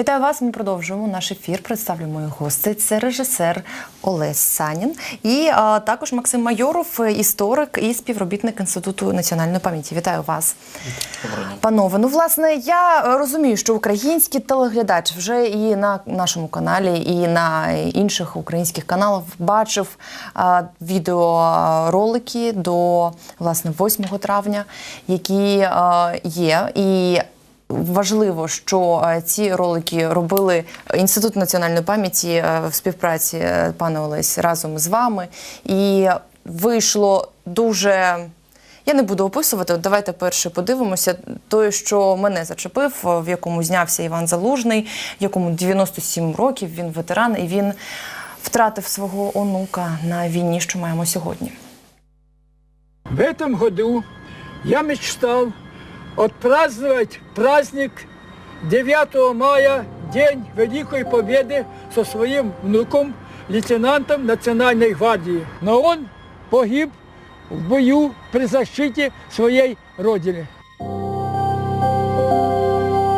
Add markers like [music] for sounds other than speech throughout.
Вітаю вас. Ми продовжуємо наш ефір. Представлю мою гостей. Це режисер Олесь Санін і а, також Максим Майоров, історик і співробітник Інституту національної пам'яті. Вітаю вас, панове. Ну, власне, я розумію, що український телеглядач вже і на нашому каналі, і на інших українських каналах бачив а, відеоролики до власне 8 травня, які а, є. І Важливо, що е, ці ролики робили Інститут національної пам'яті е, в співпраці е, пане Олесь разом з вами. І вийшло дуже. Я не буду описувати. От Давайте перше подивимося. Той, що мене зачепив, в якому знявся Іван Залужний, якому 97 років, він ветеран, і він втратив свого онука на війні, що маємо сьогодні. В этом году я мечтал отпраздновать праздник 9 мая, День Великой Победы со своим внуком, лейтенантом Национальной гвардии. Но он погиб в бою при защите своей родины.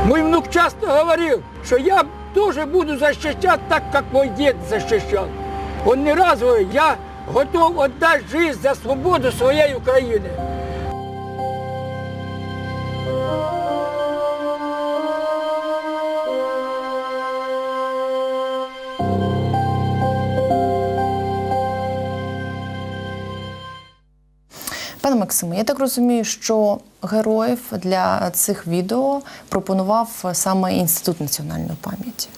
Мой внук часто говорил, что я тоже буду защищать так, как мой дед защищал. Он не раз говорил, я готов отдать жизнь за свободу своей Украины. Максиме, я так розумію, що героїв для цих відео пропонував саме Інститут національної пам'яті.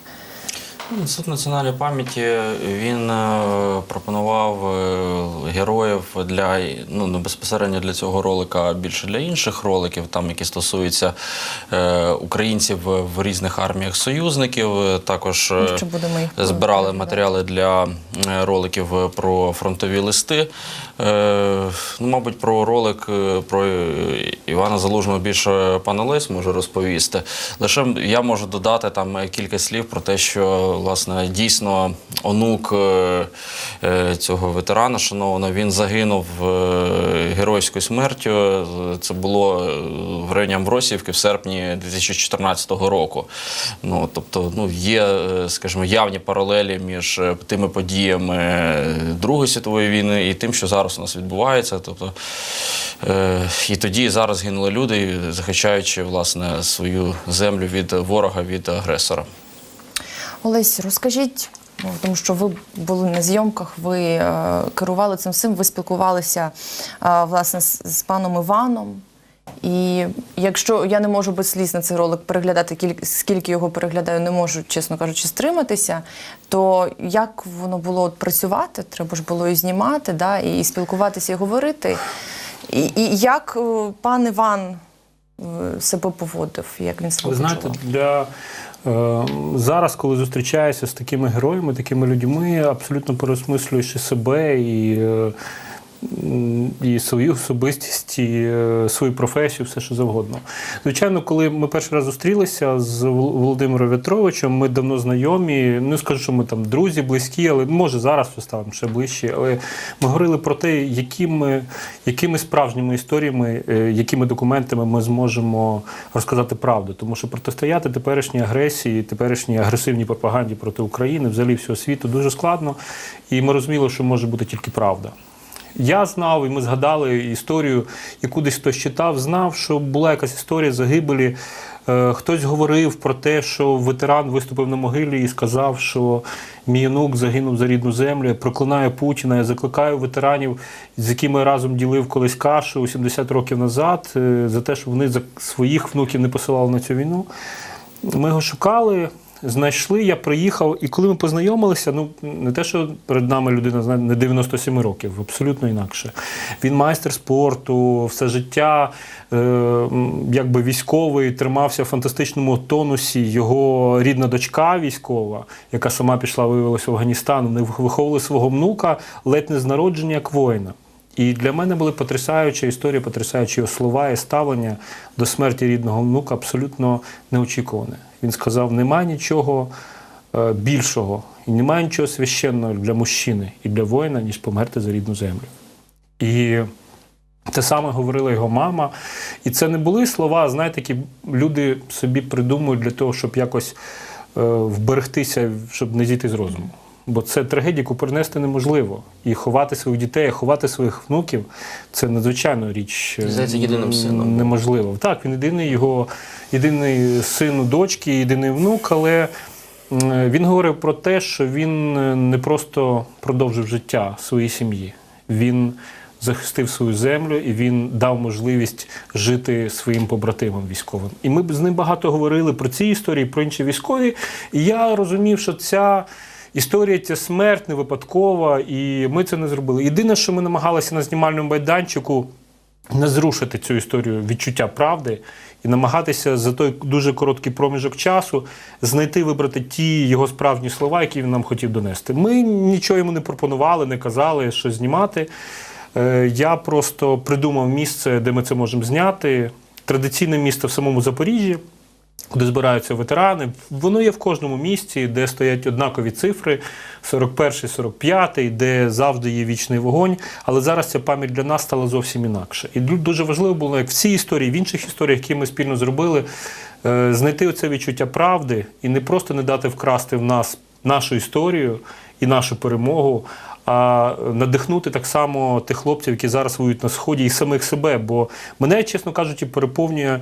Інститут національної пам'яті він е, пропонував е, героїв для ну не безпосередньо для цього ролика, а більше для інших роликів, там які стосуються е, українців в різних арміях союзників. Також е, Ну, збирали матеріали для роликів про фронтові листи. Е, Ну, мабуть, про ролик про Івана Залужного більше пан Олесь може розповісти. Лише я можу додати там кілька слів про те, що власне дійсно онук е, е, цього ветерана, шановного, він загинув е, геройською смертю. Це було в районі Амбросівки в серпні 2014 року. Ну, тобто, ну, є, скажімо, явні паралелі між тими подіями Другої світової війни і тим, що зараз у нас відбувається. Тобто, і тоді і зараз гинули люди, захищаючи власне свою землю від ворога, від агресора. Олесь, розкажіть, ну, тому що ви були на зйомках, ви е, керували цим всім, ви спілкувалися е, власне з, паном Іваном. І якщо я не можу без сліз на цей ролик переглядати, кіль- скільки його переглядаю, не можу, чесно кажучи, стриматися, то як воно було от працювати? Треба ж було і знімати, да, і спілкуватися, і говорити. І, і як е, пан Іван себе поводив, як він себе Ви знаєте, для зараз, коли зустрічаєшся з такими героями, такими людьми, абсолютно переосмислюєш і себе і. І свою особистість, і е, свою професію, все що завгодно. Звичайно, коли ми перший раз зустрілися з Володимиром В'ятровичем, ми давно знайомі. Не скажу, що ми там друзі, близькі, але може зараз ставимо ще ближче. Але ми говорили про те, якими, якими справжніми історіями, е, якими документами ми зможемо розказати правду. Тому що протистояти теперішній агресії, теперішній агресивній пропаганді проти України, взагалі всього світу, дуже складно. І ми розуміли, що може бути тільки правда. Я знав, і ми згадали історію, яку десь хтось читав, знав, що була якась історія загибелі. Е, Хтось говорив про те, що ветеран виступив на могилі і сказав, що мій онук загинув за рідну землю. Я проклинаю Путіна. Я закликаю ветеранів, з якими я разом ділив колись кашу 70 років назад, е, за те, що вони своїх внуків не посилали на цю війну. Ми його шукали, знайшли, я приїхав, і коли ми познайомилися, ну не те, що перед нами людина знає, не 97 років, абсолютно інакше. Він майстер спорту, все життя, е, якби військовий, тримався в фантастичному тонусі. Його рідна дочка військова, яка сама пішла, виявилася в Афганістан, вони виховували свого внука ледь не з народження як воїна. І для мене були потрясаюча історія, потрясаючі його слова і ставлення до смерті рідного внука абсолютно неочікуване. Він сказав: немає нічого е, більшого і немає нічого священного для мужчини і для воїна, ніж померти за рідну землю. І те саме говорила його мама. І це не були слова, знаєте, які люди собі придумують для того, щоб якось вберегтися, щоб не зійти з розуму. Бо це трагедія, яку перенести неможливо. І ховати своїх дітей, ховати своїх внуків це надзвичайно річ е, Здається, єдиним сином неможливо. Так, він єдиний його єдиний син у дочки, єдиний внук, але він говорив про те, що він е, не просто продовжив життя своїй сім'ї. Він захистив свою землю і він дав можливість жити своїм побратимам військовим. І ми з ним багато говорили про ці історії, про інші військові. І я розумів, що ця. Історія ця смерть не випадкова, і ми це не зробили. Єдине, що ми намагалися на знімальному майданчику не зрушити цю історію відчуття правди і намагатися за той дуже короткий проміжок часу знайти, вибрати ті його справжні слова, які він нам хотів донести. Ми нічого йому не пропонували, не казали, що знімати. Е, Я просто придумав місце, де ми це можемо зняти. Традиційне місце в самому Запоріжжі куди збираються ветерани. Воно є в кожному місці, де стоять однакові цифри: 41-й, 45-й, де завжди є вічний вогонь. Але зараз ця пам'ять для нас стала зовсім інакше. І дуже важливо було, як в цій історії, в інших історіях, які ми спільно зробили, е, знайти оце відчуття правди і не просто не дати вкрасти в нас нашу історію і нашу перемогу. А надихнути так само тих хлопців, які зараз воюють на сході, і самих себе. Бо мене, чесно кажучи, переповнює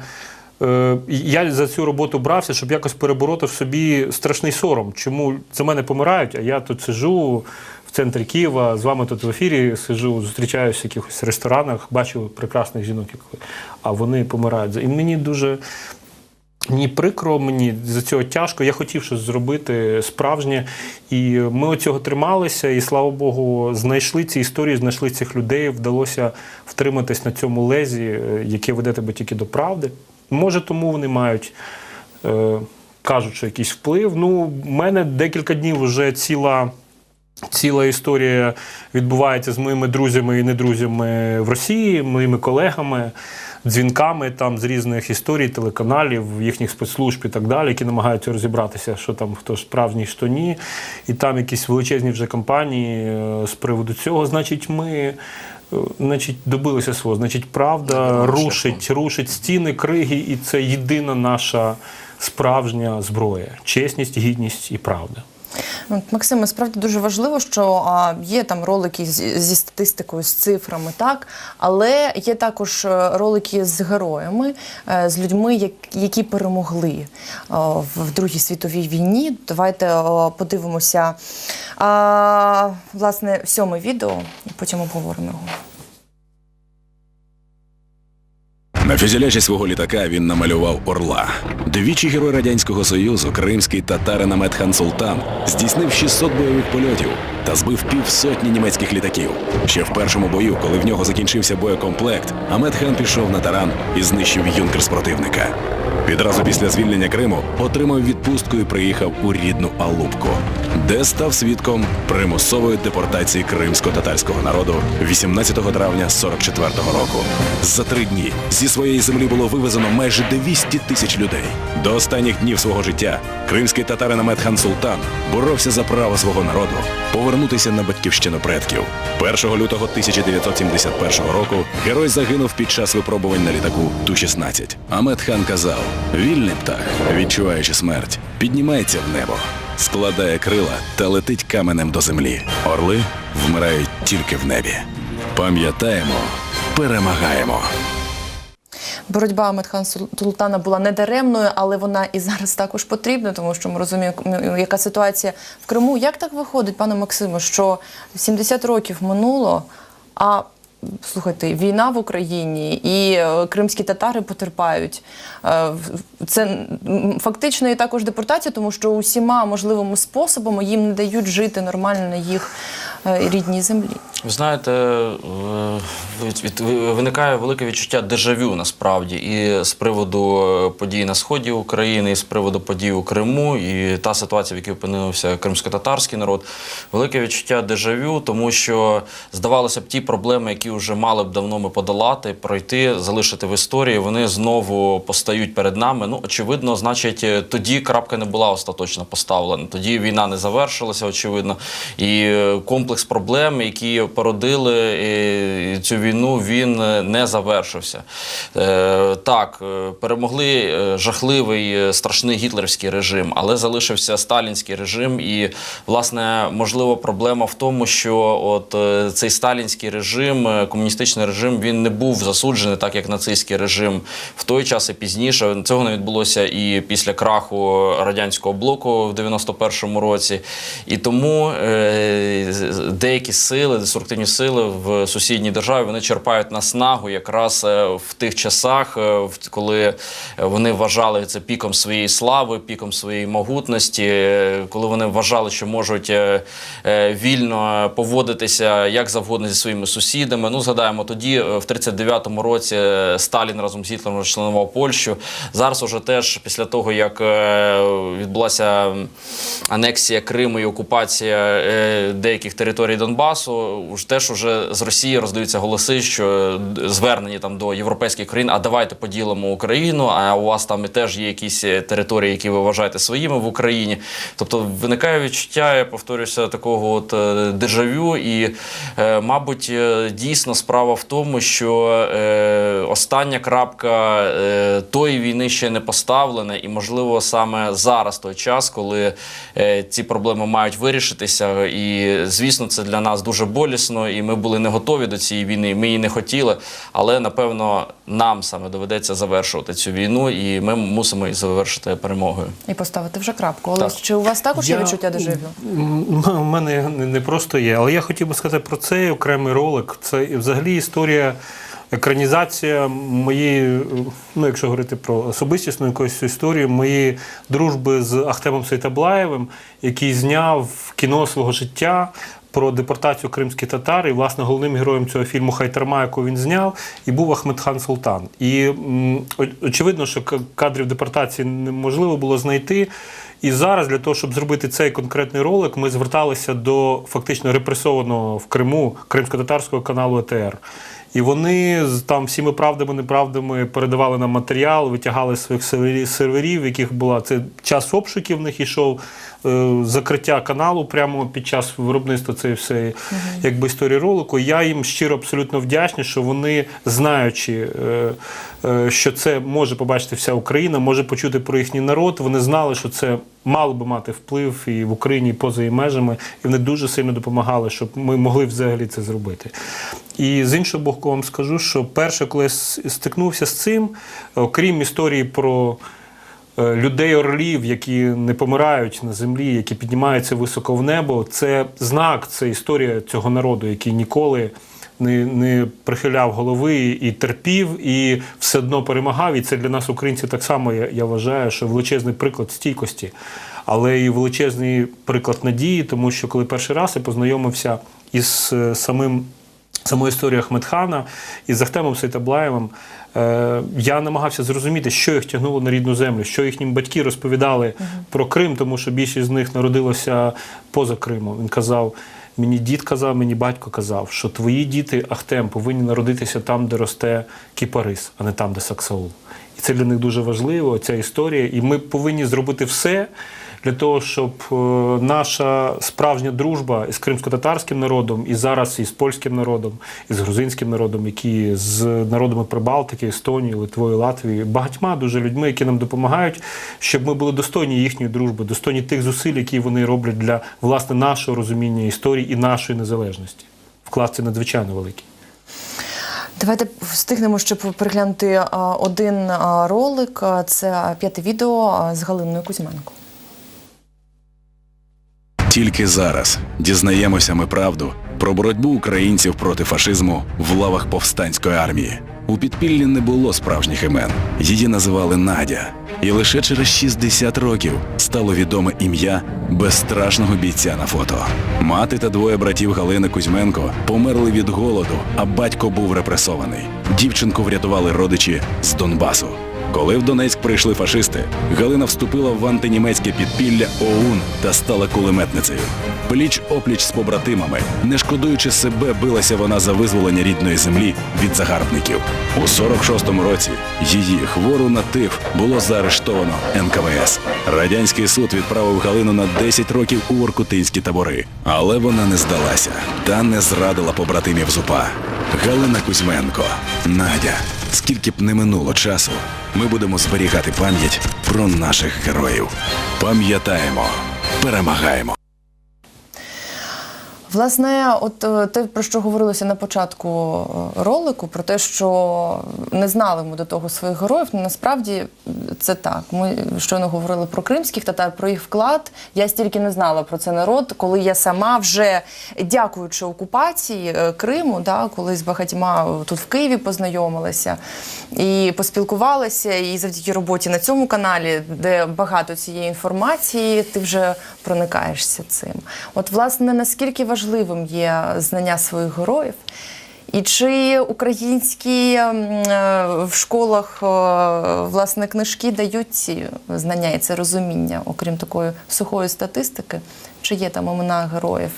Я за цю роботу брався, щоб якось перебороти в собі страшний сором. Чому за мене помирають, а я тут сижу в центрі Києва, з вами тут в ефірі сижу, зустрічаюся в якихось ресторанах, бачу прекрасних жінок, а вони помирають. І мені дуже. Мені прикро, мені за цього тяжко. Я хотів щось зробити справжнє. І ми от цього трималися, і слава Богу, знайшли ці історії, знайшли цих людей. Вдалося втриматись на цьому лезі, е, яке веде тебе тільки до правди. Може, тому вони мають, е, кажуть, що якийсь вплив. Ну, в мене декілька днів вже ціла. Ціла історія відбувається з моїми друзями і недрузями в Росії, моїми колегами, дзвінками там з різних історій, телеканалів, їхніх спецслужб і так далі, які намагаються розібратися, що там хто справжній, що ні. І там якісь величезні вже кампанії е, з приводу цього. Значить, ми значить, добилися свого. Значить, правда рушить, рушить стіни, криги, і це єдина наша справжня зброя чесність, гідність і правда. Максиме, справді дуже важливо, що а, є там ролики з- зі статистикою, з цифрами, так, але є також е, ролики з героями, е, з людьми, як- які перемогли е, в Другій світовій війні. Давайте подивимося а, власне сьоме відео і потім обговоримо його. На фюзеляжі свого літака він намалював орла. Двічі герой радянського союзу, кримський татарин Амет Султан, здійснив 600 бойових польотів та збив півсотні німецьких літаків. Ще в першому бою, коли в нього закінчився боєкомплект, Амет Хан пішов на таран і знищив юнкерс противника. Відразу після звільнення Криму отримав відпустку і приїхав у рідну Алубку, де став свідком примусової депортації кримсько-татарського народу 18 травня 44-го року. За три дні зі своєї землі було вивезено майже 200 тисяч людей. До останніх днів свого життя кримський татарин Амет Хан Султан боровся за право свого народу повернутися на батьківщину предків. 1 лютого 1971 року герой загинув під час випробувань на літаку Ту-16. Амет Хан казав: вільний птах, відчуваючи смерть, піднімається в небо, складає крила та летить каменем до землі. Орли вмирають тільки в небі. Пам'ятаємо, перемагаємо. Боротьба Амедхан Султана була недаремною, але вона і зараз також потрібна, тому що ми розуміємо, яка ситуація в Криму. Як так виходить, пане Максиме, що 70 років минуло, а слухайте, війна в Україні і е, кримські татари потерпають. Е, Це фактично і також депортація, тому що усіма можливими способами їм не дають жити нормально на їх рідній землі. Ви знаєте, е, виникає велике відчуття дежавю насправді і з приводу е, подій на сході України, і з приводу подій у Криму, і та ситуація, в якій опинився кримсько-татарський народ. Велике відчуття дежавю, тому що здавалося б, ті проблеми, які вже мали б давно ми подолати, пройти, залишити в історії, вони знову постають перед нами. Ну, очевидно, значить, е, тоді крапка не була остаточно поставлена. Тоді війна не завершилася, очевидно. І е, комплекс проблем, які породили цю війну, він е, не завершився. Е, Так, е, перемогли жахливий страшний гітлерівський режим, але залишився сталінський режим. І, власне, можливо, проблема в тому, що от цей сталінський режим, комуністичний режим, він не був засуджений, так як нацистський режим в той час і пізніше. Цього не відбулося і після краху радянського блоку в 91-му році. І тому деякі сили, деструктивні сили в сусідній державі вони черпають наснагу якраз е, в тих часах, е, коли вони вважали це піком своєї слави, піком своєї могутності, е, коли вони вважали, що можуть вільно поводитися як завгодно зі своїми сусідами. Ну, згадаємо, тоді в 39-му році Сталін разом з Гітлером розчленував Польщу. Зараз уже теж після того, як відбулася анексія Криму і окупація деяких територій Донбасу, уж теж уже з Росії роздаються голоси, що звернені там до європейських країн, а давайте поділимо Україну, а у вас там і теж є якісь е, території, які ви вважаєте своїми в Україні. Тобто виникає відчуття, я повторюся, такого от е, дежавю. І, е, мабуть, дійсно справа в тому, що остання крапка тої війни ще не поставлена, і, можливо, саме зараз той час, коли ці проблеми мають вирішитися. І, звісно, це для нас дуже болісно, і ми були не готові до цієї війни. Ми її не хотіли, але напевно нам саме доведеться завершувати цю війну, і ми мусимо її завершити перемогою. І поставити вже крапку. Олесь, Так. чи у вас також є відчуття дежавю? У мене не- просто є, але я хотів би сказати про цей окремий ролик. Це і взагалі історія, екранізація моєї, ну якщо говорити про особистісну якусь історію, моєї дружби з Ахтемом Сейтаблаєвим, який зняв кіно свого життя. Про депортацію кримських татар, і власне головним героєм цього фільму Хайтарма, яку він зняв, і був Ахмедхан Султан. І очевидно, що кадрів депортації неможливо було знайти. І зараз для того, щоб зробити цей конкретний ролик, ми зверталися до фактично репресованого в Криму кримсько-татарського каналу ЕТР. І вони з там всіми правдами, неправдами передавали нам матеріал, витягали з своїх сервері- серверів, в яких була це час обшуків в них ішов, е, закриття каналу прямо під час виробництва цієї всієї якби історії ролику. Я їм щиро абсолютно вдячний, що вони, знаючи, е, е, що це може побачити вся Україна, може почути про їхній народ. Вони знали, що це мало би мати вплив і в Україні, і поза її межами, і вони дуже сильно допомагали, щоб ми могли взагалі це зробити. І з іншого боку, вам скажу, що перше, коли я стикнувся з цим, окрім історії про е, людей орлів, які не помирають на землі, які піднімаються високо в небо, це знак, це історія цього народу, який ніколи. Не, не прихиляв голови і терпів, і все одно перемагав. І це для нас, українців, так само я, я вважаю, що величезний приклад стійкості, але і величезний приклад надії, тому що коли перший раз я познайомився із е, самим саму історію Ахмедхана і з Ахтемом Сейтаблаєвим, е, я намагався зрозуміти, що їх тягнуло на рідну землю, що їхні батьки розповідали про Крим, тому що більшість з них народилося поза Кримом. Він казав. Мені дід казав, мені батько казав, що твої діти Ахтем повинні народитися там, де росте кіпарис, а не там, де Саксаул. І це для них дуже важливо, ця історія. І ми повинні зробити все для того, щоб е, наша справжня дружба із кримсько-татарським народом, і зараз із польським народом, і з грузинським народом, які з народами Прибалтики, Естонії, Литвою, Латвії, багатьма дуже людьми, які нам допомагають, щоб ми були достойні їхньої дружби, достойні тих зусиль, які вони роблять для власне нашого розуміння історії і нашої незалежності. Вклад це надзвичайно великий. Давайте встигнемо ще переглянути один ролик. Це п'яте відео з Галиною Кузьменко. Тільки зараз дізнаємося ми правду про боротьбу українців проти фашизму в лавах повстанської армії. У підпіллі не було справжніх імен. Її називали Надя. І лише через 60 років стало відоме ім'я безстрашного бійця на фото. Мати та двоє братів Галини Кузьменко померли від голоду, а батько був репресований. Дівчинку врятували родичі з Донбасу. Коли в Донецьк прийшли фашисти, Галина вступила в антинімецьке підпілля ОУН та стала кулеметницею. Пліч опліч з побратимами, не шкодуючи себе, билася вона за визволення рідної землі від загарбників. У 46-му році її хвору на тиф було заарештовано НКВС. Радянський суд відправив Галину на 10 років у воркутинські табори, але вона не здалася та не зрадила побратимів ЗУПА. Галина Кузьменко, Надя. Скільки б не минуло часу, ми будемо зберігати пам'ять про наших героїв. Пам'ятаємо, перемагаємо. Власне, от е, те, про що говорилося на початку е, ролику, про те, що не знали ми до того своїх героїв, насправді це так. Ми щойно говорили про кримських татар, про їх вклад. Я стільки не знала про цей народ, коли я сама вже дякуючи окупації е, Криму, да, коли з багатьма тут в Києві познайомилася і поспілкувалася, і завдяки роботі на цьому каналі, де багато цієї інформації, ти вже проникаєшся цим. От, власне, наскільки важливим є знання своїх героїв, і чи українські е, в школах е, власне книжки дають ці знання і це розуміння, окрім такої сухої статистики, чи є там імена героїв?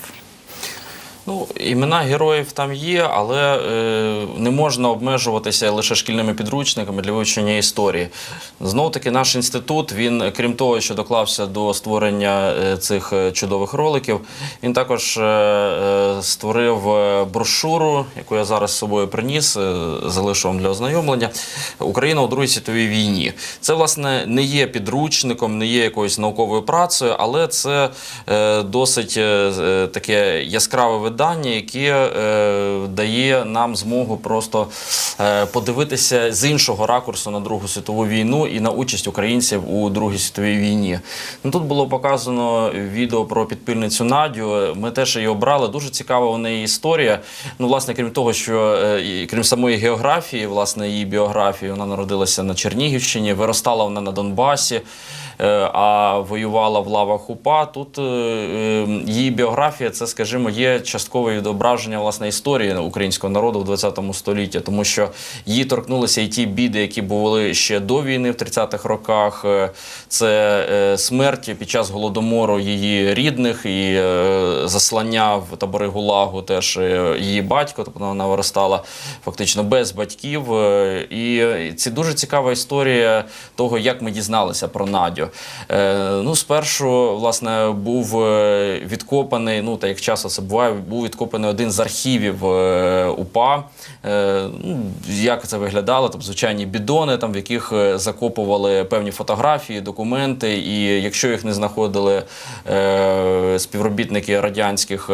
Ну, імена героїв там є, але е, не можна обмежуватися лише шкільними підручниками для вивчення історії. Знову таки, наш інститут, він, крім того, що доклався до створення е, цих е, чудових роликів, він також е, е, створив брошуру, яку я зараз з собою приніс, е, залишу вам для ознайомлення. Україна у Другій світовій війні. Це, власне, не є підручником, не є якоюсь науковою працею, але це е, досить е, таке яскраве видання, яке е, дає нам змогу просто е, подивитися з іншого ракурсу на Другу світову війну і на участь українців у Другій світовій війні. Ну, тут було показано відео про підпільницю Надю. Ми теж її обрали. Дуже цікава у неї історія. Ну, власне, крім того, що е, крім самої географії, власне, її біографії, вона народилася на Чернігівщині, виростала вона на Донбасі. Е, А воювала в лавах УПА. Тут е, е, її біографія, це, скажімо, є часткове відображення власне історії українського народу в 20 столітті, тому що її торкнулися і ті біди, які були ще до війни в 30-х роках. Е, Це смерть під час голодомору її рідних і заслання в табори Гулагу теж її батько, тобто вона виростала фактично без батьків. І це дуже цікава історія того, як ми дізналися про Надю. Е, Ну, спершу, власне, був е, відкопаний, ну так як часто це буває, був відкопаний один з архівів е, УПА. Е, Ну, як це виглядало? Там звичайні бідони, там, в яких закопували певні фотографії, документи, і якщо їх не знаходили співробітники радянських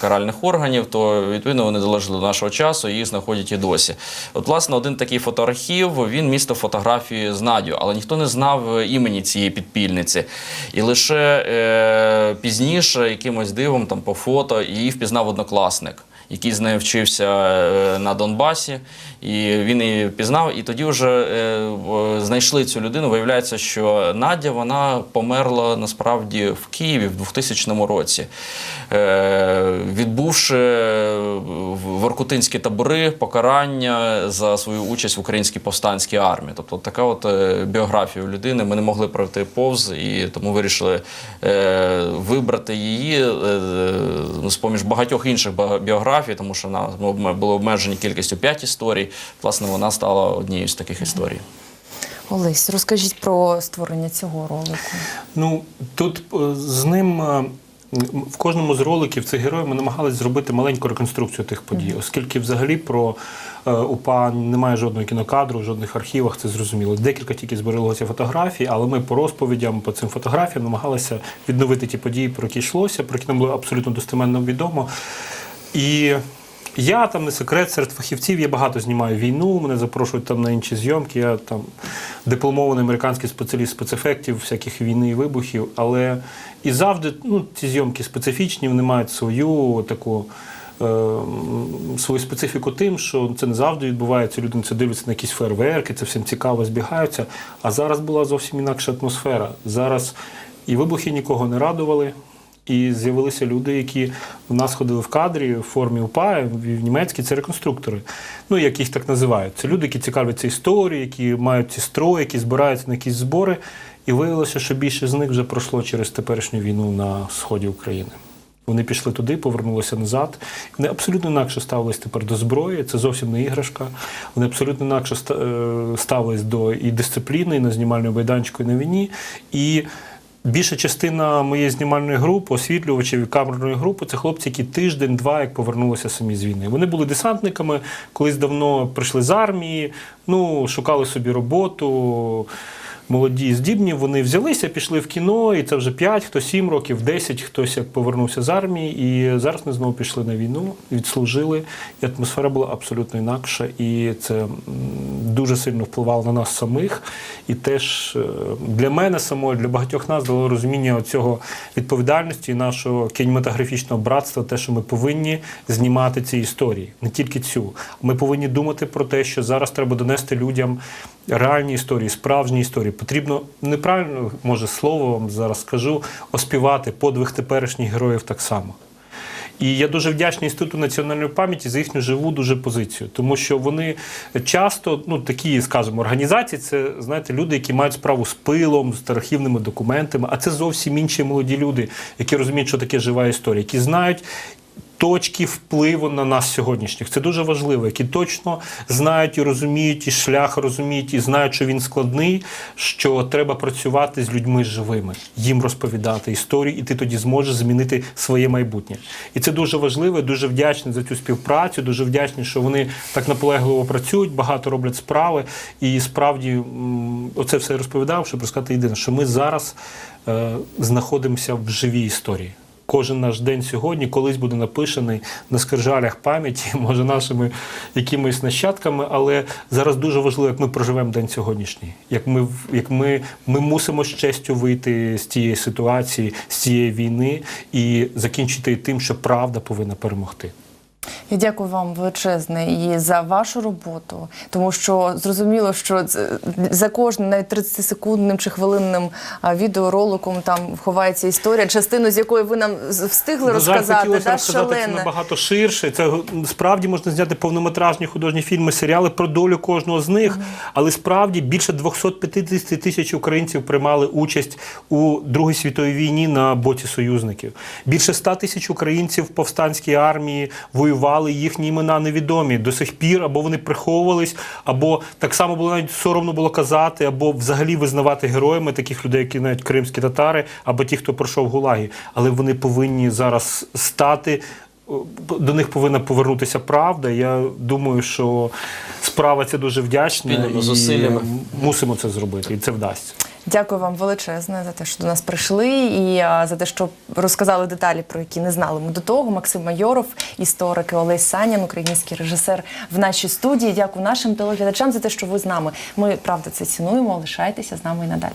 каральних органів, то відповідно вони залежали до нашого часу і їх знаходять і досі. От, власне, один такий фотоархів він містив фотографії з Надю, але ніхто не знав імені цієї підпільниці. І лише е, пізніше, якимось дивом, там по фото, її впізнав однокласник. Який з нею вчився е, на Донбасі, і він її пізнав. І тоді вже е, знайшли цю людину. Виявляється, що Надя вона померла насправді в Києві в 2000 році, е, відбувши Воркутинські табори покарання за свою участь в українській повстанській армії. Тобто така от біографія людини. Ми не могли пройти повз, і тому вирішили вибрати її ну, з-поміж багатьох інших ба- біографій, тому що на ми були обмежені кількістю п'ять історій. Власне, вона стала однією з таких історій. Олесь, розкажіть про створення цього ролику. Ну тут е, з ним. е, В кожному з роликів цих героїв ми намагалися зробити маленьку реконструкцію тих подій, оскільки взагалі про е, УПА немає жодного кінокадру, в жодних архівах, це зрозуміло. Декілька тільки збереглося фотографій, але ми по розповідям, по цим фотографіям намагалися відновити ті події, про які йшлося, про які нам було абсолютно достеменно відомо. І я там не секрет серед фахівців, я багато знімаю війну, мене запрошують там на інші зйомки. Я там дипломований американський спеціаліст спецефектів, всяких війни і вибухів. Але і завжди ну, ці зйомки специфічні, вони мають свою таку. е, Свою специфіку тим, що це не завжди відбувається. Люди це дивляться на якісь фейерверки, це всім цікаво збігаються. А зараз була зовсім інакша атмосфера. Зараз і вибухи нікого не радували, І з'явилися люди, які в нас ходили в кадрі в формі УПА, в німецькій це реконструктори. Ну, як їх так називають. Це люди, які цікавляться історією, які мають ці строї, які збираються на якісь збори. І виявилося, що більше з них вже пройшло через теперішню війну на сході України. Вони пішли туди, повернулися назад. Вони абсолютно інакше ставились тепер до зброї. Це зовсім не іграшка. Вони абсолютно інакше е, ставились до і дисципліни, і на знімальному майданчику, і на війні. І більша частина моєї знімальної групи, освітлювачів і камерної групи, це хлопці, які тиждень-два як повернулися самі з війни. Вони були десантниками, колись давно прийшли з армії, ну, шукали собі роботу молоді і здібні, вони взялися, пішли в кіно, і це вже 5, хто 7 років, 10, хтось як повернувся з армії. І зараз ми знову пішли на війну, відслужили. І атмосфера була абсолютно інакша. І це дуже сильно впливало на нас самих. І теж е, для мене самого, для багатьох нас дало розуміння цього відповідальності і нашого кінематографічного братства, те, що ми повинні знімати ці історії, не тільки цю. Ми повинні думати про те, що зараз треба донести людям реальні історії, справжні історії. Потрібно неправильно, може, слово вам зараз скажу, оспівати подвиг теперішніх героїв так само. І я дуже вдячний Інституту національної пам'яті за їхню живу дуже позицію, тому що вони часто, ну такі, скажімо, організації, це знаєте, люди, які мають справу з пилом, з архівними документами, а це зовсім інші молоді люди, які розуміють, що таке жива історія, які знають. Точки впливу на нас сьогоднішніх це дуже важливо, які точно знають і розуміють, і шлях розуміють, і знають, що він складний, що треба працювати з людьми живими, їм розповідати історії, і ти тоді зможеш змінити своє майбутнє. І це дуже важливо. Дуже вдячний за цю співпрацю. Дуже вдячний, що вони так наполегливо працюють, багато роблять справи. І справді оце все я розповідав, щоб розказати єдине, що ми зараз е, знаходимося в живій історії. Кожен наш день сьогодні колись буде написаний на скрижалях пам'яті, [laughs] може нашими якимись нащадками, але зараз дуже важливо, як ми проживемо день сьогоднішній. Як ми як ми, ми мусимо з честю вийти з цієї ситуації, з цієї війни і закінчити тим, що правда повинна перемогти. Я дякую вам величезне і за вашу роботу, тому що зрозуміло, що за кожним навіть 30-секундним чи хвилинним відеороликом там ховається історія, частину з якої ви нам встигли жаль, розказати, да, розказати це набагато ширше. Це справді можна зняти повнометражні художні фільми, серіали про долю кожного з них. Але справді більше 250 тисяч українців приймали участь у Другій світовій війні на боці союзників. Більше 100 тисяч українців в повстанській армії воювали. Їхні імена невідомі до сих пір, або вони приховувались, або так само було навіть соромно було казати, або взагалі визнавати героями таких людей, які навіть кримські татари, або ті, хто пройшов гулаги. Але вони повинні зараз стати. До них повинна повернутися правда. Я думаю, що справа ця дуже вдячна Спільними і зусиллями. мусимо це зробити, і це вдасться. Дякую вам величезне за те, що до нас прийшли, і за те, що розказали деталі, про які не знали ми до того. Максим Майоров, історик і Олесь Санін, український режисер в нашій студії. Дякую нашим телеглядачам за те, що ви з нами. Ми правда це цінуємо. Лишайтеся з нами і надалі.